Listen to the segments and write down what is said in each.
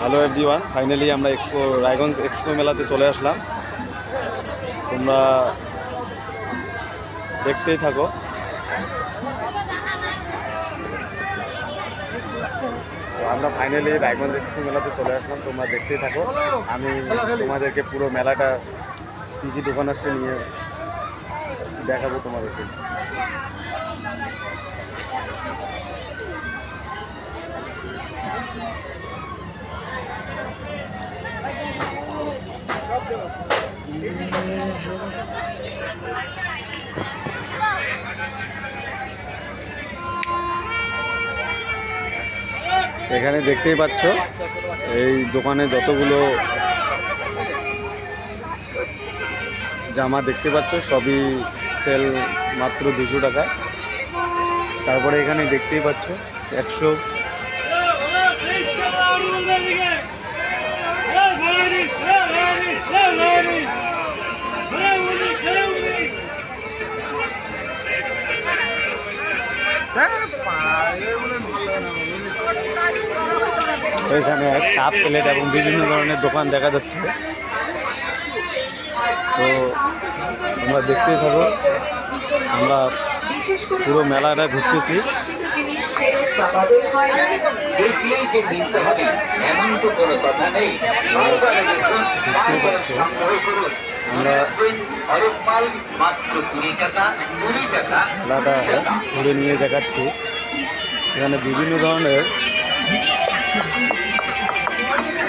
Hello everyone finally আমরা expo Raiganj expo মেলাতে চলে আসলাম। তোমরা দেখতেই থাকো। আমরা ফাইনালি রায়গঞ্জ এক্সপো মেলাতে চলে আসলাম। তোমরা দেখতেই থাকো। আমি তোমাদেরকে পুরো মেলাটা, কী কী দোকান আসছে নিয়ে দেখাবো তোমাদেরকে। এখানে দেখতেই পাচ্ছ, এই দোকানে যতগুলো জামা দেখতে পাচ্ছ, সবই সেল মাত্র দুশো টাকা তারপরে এখানে দেখতেই পাচ্ছ, একশো এখানে কাপ প্লেট এবং বিভিন্ন ধরনের দোকান দেখা যাচ্ছে। তো আমরা দেখতেই থাকো, আমরা পুরো মেলাটা ঘুরতেছি। আমরা মেলাটা ঘুরে নিয়ে দেখাচ্ছি। এখানে বিভিন্ন ধরনের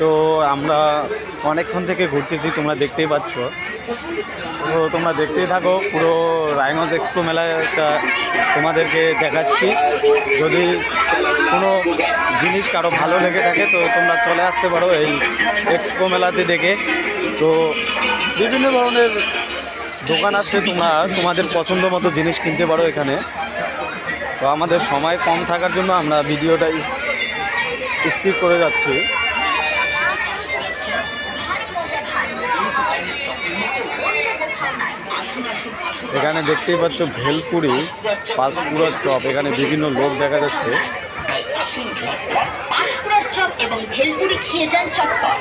তো আমরা অনেকক্ষণ থেকে ঘুরতেছি, তোমরা দেখতেই পাচ্ছ। তো তোমরা দেখতেই থাকো, পুরো রায়গঞ্জ এক্সপো মেলাটা তোমাদেরকে দেখাচ্ছি। যদি কোনো জিনিস কারও ভালো লেগে থাকে, তো তোমরা চলে আসতে পারো এই এক্সপো মেলাতে দেখে। তো বিভিন্ন ধরনের দোকান আছে, তোমরা তোমাদের পছন্দ মতো জিনিস কিনতে পারো এখানে। তো আমাদের সময় কম থাকার জন্য আমরা ভিডিওটাই স্কিপ করে যাচ্ছি। এখানে দেখতেই পাচ্ছ ভেলপুরি পাঁচপুরার চপ এখানে বিভিন্ন লোক দেখা যাচ্ছে। চপ এবং ভেলপুরি খেয়ে যান চটপট।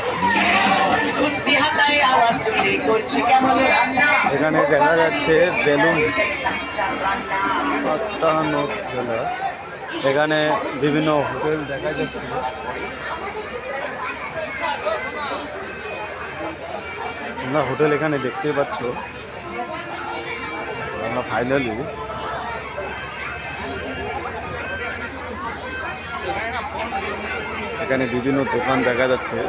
এখানে দেখা যাচ্ছে বেলুন এখানে বিভিন্ন হোটেল দেখা যাচ্ছে। তোমরা হোটেল এখানে দেখতেই পাচ্ছ। আমরা ফাইনালি এখানে বিভিন্ন দোকান দেখা যাচ্ছে।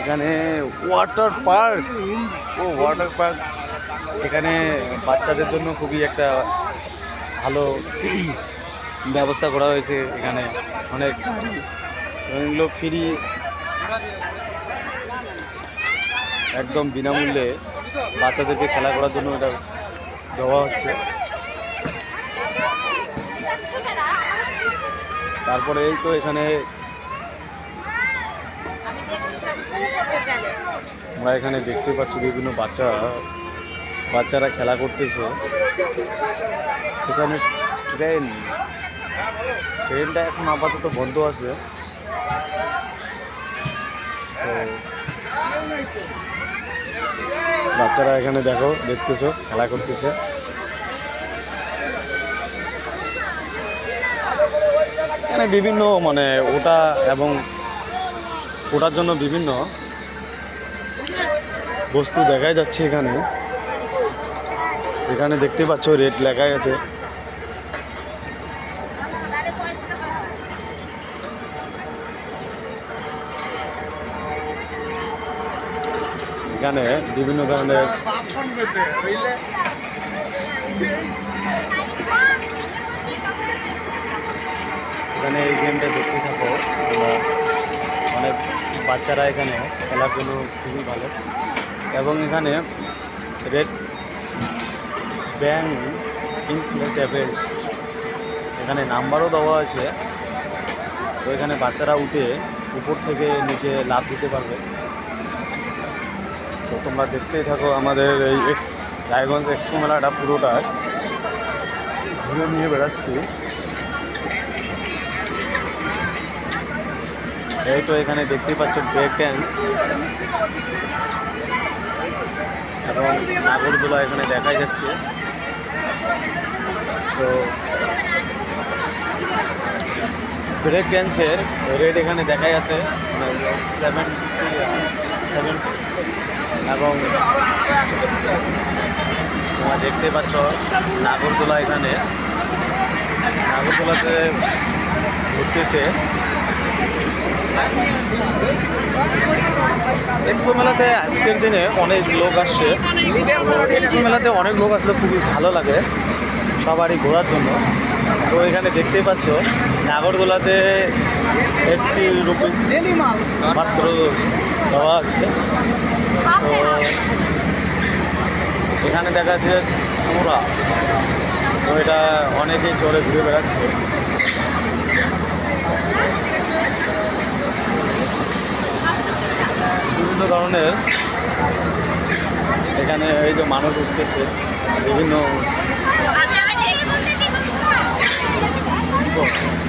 এখানে ওয়াটার পার্ক ও ওয়াটার পার্ক এখানে বাচ্চাদের জন্য খুবই একটা ভালো ব্যবস্থা করা হয়েছে এখানে। অনেক গাড়ি ফ্রি একদম বিনামূল্যে বাচ্চাদেরকে খেলা করার জন্য এটা দেওয়া হচ্ছে। তারপরে এই তো এখানে আমরা এখানে দেখতে পাচ্ছি বিভিন্ন বাচ্চা, বাচ্চারা খেলা করতেছে। এখানে ট্রেন, ট্রেনটা এখন আপাতত বন্ধ আছে। তো বাচ্চারা এখানে দেখো, দেখতেছো, খেলা করতেছে। এখানে বিভিন্ন মানে ওটা এবং ওটার জন্য বিভিন্ন বস্তু দেখাই যাচ্ছে এখানে। এখানে দেখতে পাচ্ছ রেট লেখা আছে। এখানে বিভিন্ন ধরনের এখানে এই গেমটা দেখতে থাকো। অনেক বাচ্চারা এখানে খেলার জন্য খুবই ভালো। এবং এখানে রেড ব্যাং ইনফ্লেটেবলস এখানে নাম্বারও দেওয়া আছে। তো এখানে বাচ্চারা উঠে উপর থেকে নিচে লাভ দিতে পারবে। তো তোমরা দেখতেই থাকো আমাদের এই রায়গঞ্জ এক্সপো মেলাটা পুরোটা। ঘুরে নিয়ে বেড়াচ্ছি। এই তো এখানে দেখতেই পাচ্ছ ব্রেক ড্যান্স এবং নাগরদোলা এখানে দেখা যাচ্ছে। তো ব্রেক ড্যান্সের রেট এখানে দেখা যাচ্ছে সেভেন সেভেন এবং তোমরা দেখতে পাচ্ছ নাগরদোলা এখানে। নাগরদোলাতে ঘুরতেছে এক্সপো মেলাতে আজকের দিনে অনেক লোক আসছে এক্সপো মেলাতে অনেক লোক আসলে খুবই ভালো লাগে সবারই ঘোরার জন্য। তো এখানে দেখতেই পাচ্ছ নাগরদোলাতে এইটটি রুপিস মাত্র দেওয়া আছে। এখানে দেখা যাচ্ছে আমরা, তো এটা অনেকেই চড়ে ঘুরে বেড়াচ্ছে। বিভিন্ন ধরনের এখানে এই যে মানুষ উঠতেছে, বিভিন্ন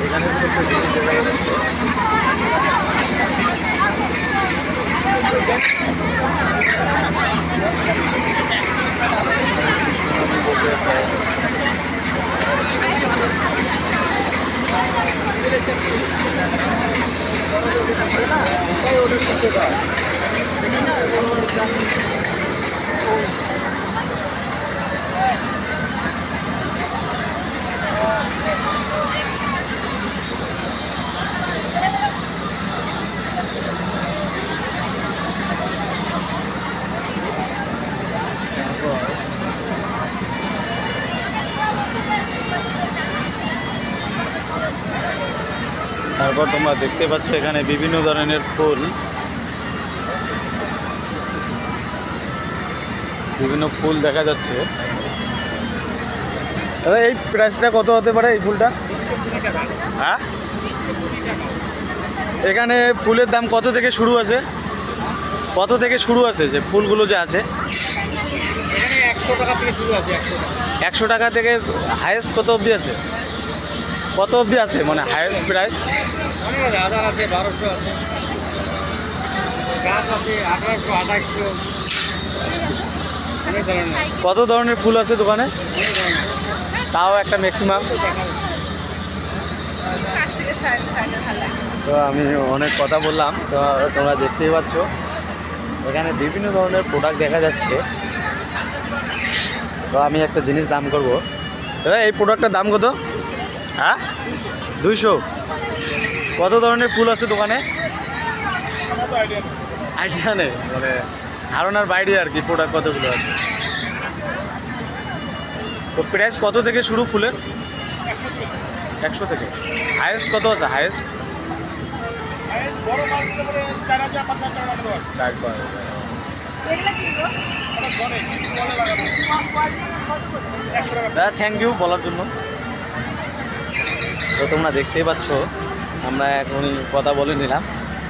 এখানে প্রত্যেক জিনিস তারপর তোমরা দেখতে পাচ্ছ এখানে বিভিন্ন ধরনের ফুল। বিভিন্ন ফুল দেখা যাচ্ছে। দাদা এই প্রাইসটা কত হতে পারে এই ফুলটা? হ্যাঁ? এখানে ফুলের দাম কত থেকে শুরু আছে? কত থেকে শুরু আছে যে ফুলগুলো যে আছে? একশো টাকা থেকে হায়েস্ট কত অবধি আছে? কত অবধি আছে মানে হায়েস্ট প্রাইস হাজার আছে বারোশো আছে। গাছ আছে আঠারোশো, আঠাশশো। কত ধরনের ফুল আছে দোকানে? তাও একটা ম্যাক্সিমাম তো আমি অনেক কথা বললাম, তো তোমরা দেখতেই পাচ্ছ। এখানে বিভিন্ন ধরনের প্রোডাক্ট দেখা যাচ্ছে। তো আমি একটা জিনিস দাম করব। দাদা এই প্রোডাক্টটার দাম কত? হ্যাঁ? দুইশো। কত ধরনের ফুল আছে দোকানে? আইডিয়া নেই মানে ধারণার বাইরে আর কি প্রোডাক্ট কতগুলো আছে। তো প্রাইস কত থেকে শুরু ফুলের? একশো থেকে। হায়েস্ট কত আছে? হায়েস্ট দাদা থ্যাংক ইউ বলার জন্য। তো তোমরা দেখতেই পাচ্ছ আমরা এখন কথা বলে নিলাম।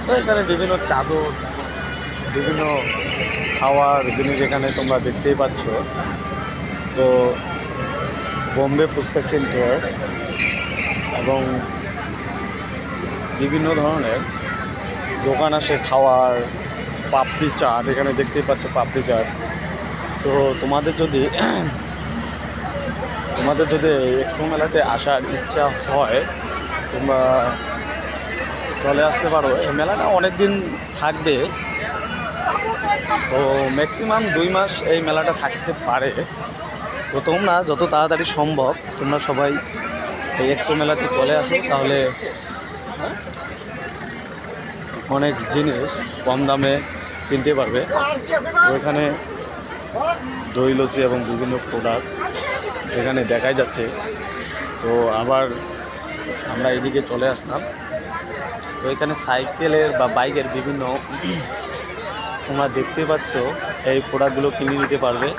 তো এখানে বিভিন্ন চাদর, বিভিন্ন খাওয়ার জিনিস এখানে তোমরা দেখতেই পাচ্ছ। তো বোম্বে ফুচকা সেন্টার এবং বিভিন্ন ধরনের দোকান আসে খাওয়ার, পাপড়ি চাট, এখানে দেখতেই পাচ্ছ পাপড়ি চাট। তো তোমাদের যদি তোমাদের যদি এক্সপো মেলাতে আসার ইচ্ছা হয়, তোমরা চলে আসতে পারো। এই মেলাটা অনেক দিন থাকবে। তো ম্যাক্সিমাম দুই মাস এই মেলাটা থাকতে পারে। তো তোমরা যত তাড়াতাড়ি সম্ভব তোমরা সবাই এই এক্সপো মেলাতে চলে আসো। তাহলে অনেক জিনিস কম দামে কিনতে পারবে। তো এখানে দই লস্যি এবং বিভিন্ন প্রোডাক্ট এখানে দেখাই যাচ্ছে। তো আবার আমরা এদিকে চলে আসলাম। তো এখানে সাইকেলের বা বাইকের বিভিন্ন তোমরা দেখতে পাচ্ছ, এই প্রোডাক্টগুলো কিনে নিতে পারবে।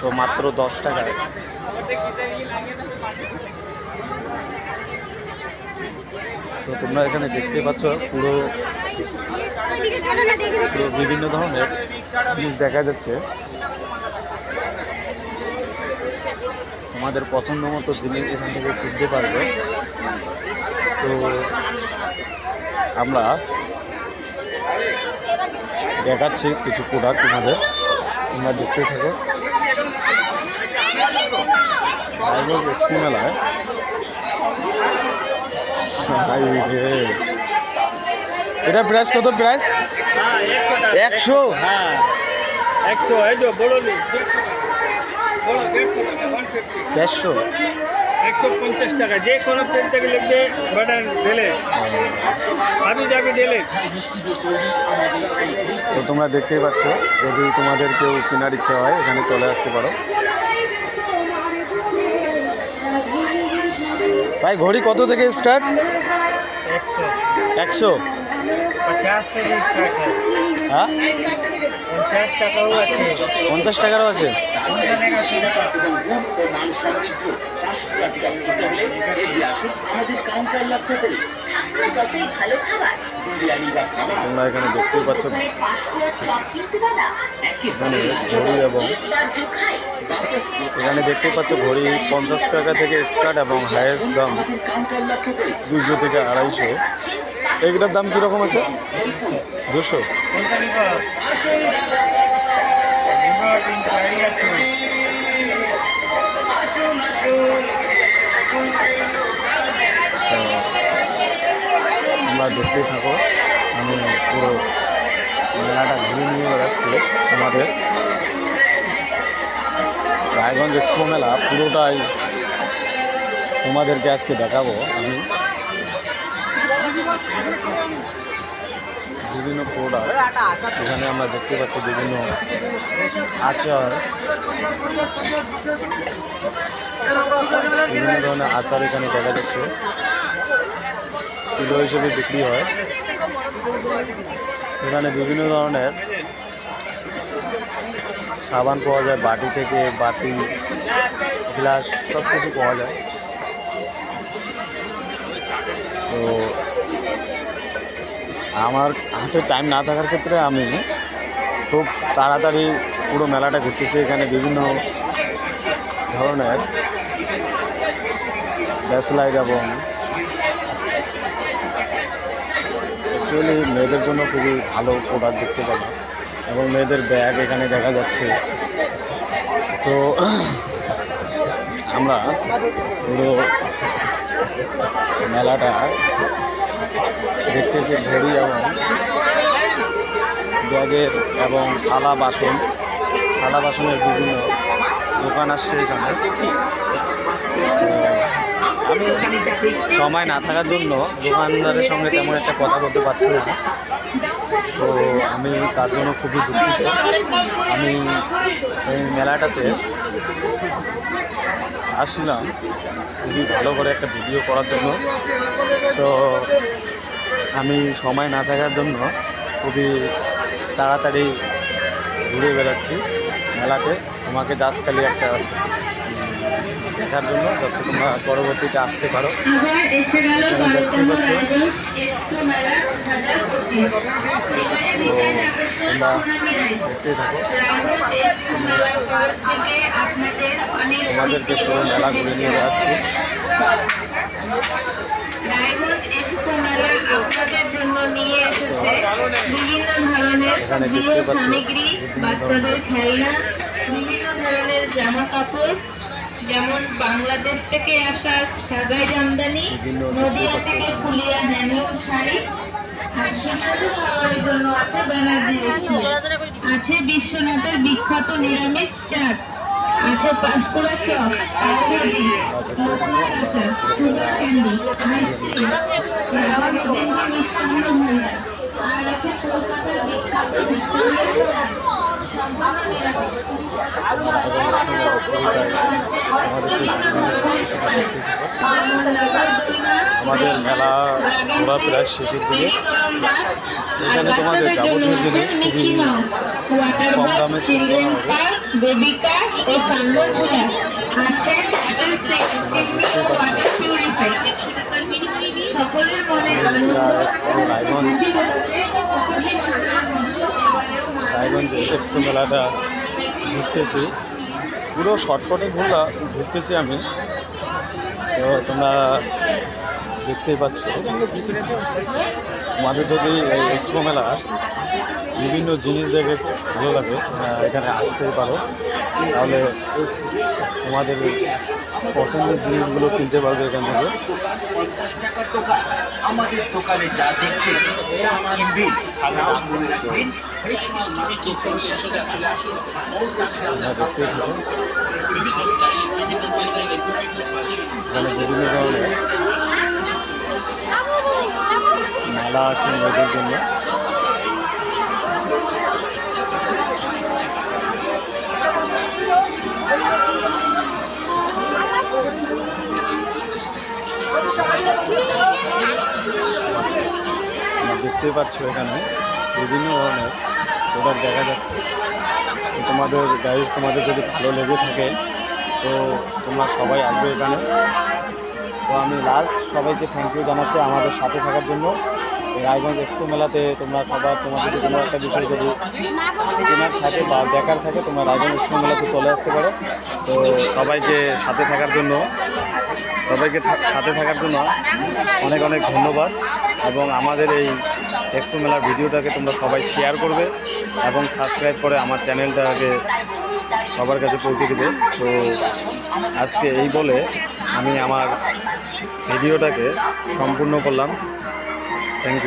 তো মাত্র দশ টাকায় তো তোমরা এখানে দেখতে পাচ্ছ পুরো পুরো বিভিন্ন ধরনের জিনিস দেখা যাচ্ছে। তোমাদের পছন্দ মতো জিনিস এখান থেকে কিনতে পারবে। তো আমরা দেখাচ্ছি কিছু প্রোডাক্ট তোমাদের। তোমরা দেখতে থাকো। মেলায় এটা প্রাইস কত প্রাইস একশো? একশো। হ্যাঁ একশো দেড়শো। একশো পঞ্চাশ টাকা। যে কোনো প্লেট থেকে লিখবে বাটার ডেলে আমি যাবি ডেলে তো তোমরা দেখতেই পাচ্ছ যদি তোমাদের কেউ কেনার ইচ্ছা হয় এখানে চলে আসতে পারো। ভাই ঘড়ি কত থেকে স্টার্ট একশো। একশো। পঞ্চাশ থেকে স্টার্ট হ্যাঁ? পঞ্চাশ টাকারও আছে? তোমরা এখানে দেখতেই পাচ্ছ। এখানে ঘড়ি এবং এখানে দেখতে পাচ্ছ ঘড়ি পঞ্চাশ টাকা থেকে স্টার্ট এবং হায়েস্ট দাম দুশো থেকে আড়াইশো। এইটার দাম কীরকম আছে? দুশো। তোমরা দেখতেই থাকো। আমি পুরো মেলাটা ঘুরে নিয়ে বেড়াচ্ছি তোমাদের রায়গঞ্জ এক্সপো মেলা পুরোটাই তোমাদেরকে আজকে দেখাবো আমি বিভিন্ন প্রোডাক্ট এখানে আমরা দেখতে পাচ্ছি বিভিন্ন আচার, বিভিন্ন ধরনের আচার এখানে দেখা যাচ্ছে। কিলো হিসেবে বিক্রি হয়। এখানে বিভিন্ন ধরনের সাবান পাওয়া যায়, বাটি থেকে বাটি, গ্লাস সব কিছু পাওয়া যায়। তো আমার হাতে টাইম না থাকার ক্ষেত্রে আমি খুব তাড়াতাড়ি পুরো মেলাটা ঘুরতেছি। এখানে বিভিন্ন ধরনের ব্যাসলাইট এবং অ্যাকচুয়ালি মেয়েদের জন্য খুবই ভালো প্রোডাক্ট দেখতে পাবো। এবং মেয়েদের ব্যাগ এখানে দেখা যাচ্ছে। তো আমরা পুরো মেলাটা দেখতেছি ঘড়ি এবং গ্যাজের এবং থালা বাসন। থালা বাসনের বিভিন্ন দোকান আসছে এখানে। আমি সময় না থাকার জন্য দোকানদারের সঙ্গে তেমন একটা কথা বলতে পারছি না। তো আমি তার জন্য খুবই দুঃখিত। আমি এই মেলাটাতে আসলাম খুবই ভালো করে একটা ভিডিও করার জন্য। তো আমি সময় না থাকার জন্য খুবই তাড়াতাড়ি ঘুরে বেড়াচ্ছি মেলাতে। তোমাকে জাস্ট খালি একটা দেখার জন্য যাতে তোমরা পরবর্তীতে আসতে পারো। তোমাদেরকে পুরো মেলা ঘুরে নিয়ে যাচ্ছি। মেলা জন্য নিয়ে এসেছে বিভিন্ন ধরনের গৃহ সামগ্রী বাচ্চাদের খেলনা বিভিন্ন ধরনের জামা কাপড় যেমন বাংলাদেশ থেকে আসা সাগাই জামদানি নদিয়া থেকে পাচ্ছ ফুলিয়া হ্যান্ডলুম শাড়ি আছে ব্যানার্জি আছে বিশ্বনাথের বিখ্যাত নিরামিষ চাট। আছে চপ পাউরুটি লক্ষ্মণ আচার সুগার ক্যান্ডি মিষ্টি রাওয়ার জেন্ডি মিষ্টান্ন ভান্ডার আর আছে কলকাতার বিখ্যাত ভিক্টোরিয়া আমাদের মেলা ঘোরা প্রায় শেষের দিকে। এখানে তোমাদের যাবতীয় জিনিস খুবই কম দামে পার্ক ও সান্নঝুলা আছে সকলের মনে মেলাটা ঘুরতেছি। পুরো শর্টকটে ঘুরলা ঘুরতেছি আমি। তো তোমরা দেখতেই পাচ্ছ। আমাদের যদি এই এক্সপো মেলার বিভিন্ন জিনিস দেখে ভালো লাগে এখানে আসতেই পারো। তাহলে তোমাদের পছন্দের জিনিসগুলো কিনতে পারবে এখান থেকে। আমাদের দোকানে যা তা কিনবেন মেলা আছে মেয়েদের জন্য। দেখতেই পাচ্ছ এখানে বিভিন্ন ধরনের প্রোডাক্ট দেখা যাচ্ছে। তোমাদের গাইজ তোমাদের যদি ভালো লেগে থাকে, তো তোমরা সবাই আসবে এখানে। তো আমি লাস্ট সবাইকে থ্যাংক ইউ জানাচ্ছি আমাদের সাথে থাকার জন্য। রায়গঞ্জ এক্সপো মেলাতে তোমরা সবার তোমাদের যদি কোনো একটা বিষয় যদি চেনার থাকে বা দেখার থাকে, তোমরা রায়গঞ্জ এক্সপো মেলাতে চলে আসতে পারো। তো সবাইকে সাথে থাকার জন্য, সবাইকে সাথে থাকার জন্য অনেক অনেক ধন্যবাদ এবং আমাদের এই এক্সপো মেলার ভিডিওটাকে তোমরা সবাই শেয়ার করবে এবং সাবস্ক্রাইব করে আমার চ্যানেলটাকে সবার কাছে পৌঁছে দেবে। তো আজকে এই বলে আমি আমার ভিডিওটাকে সম্পূর্ণ করলাম। Thank you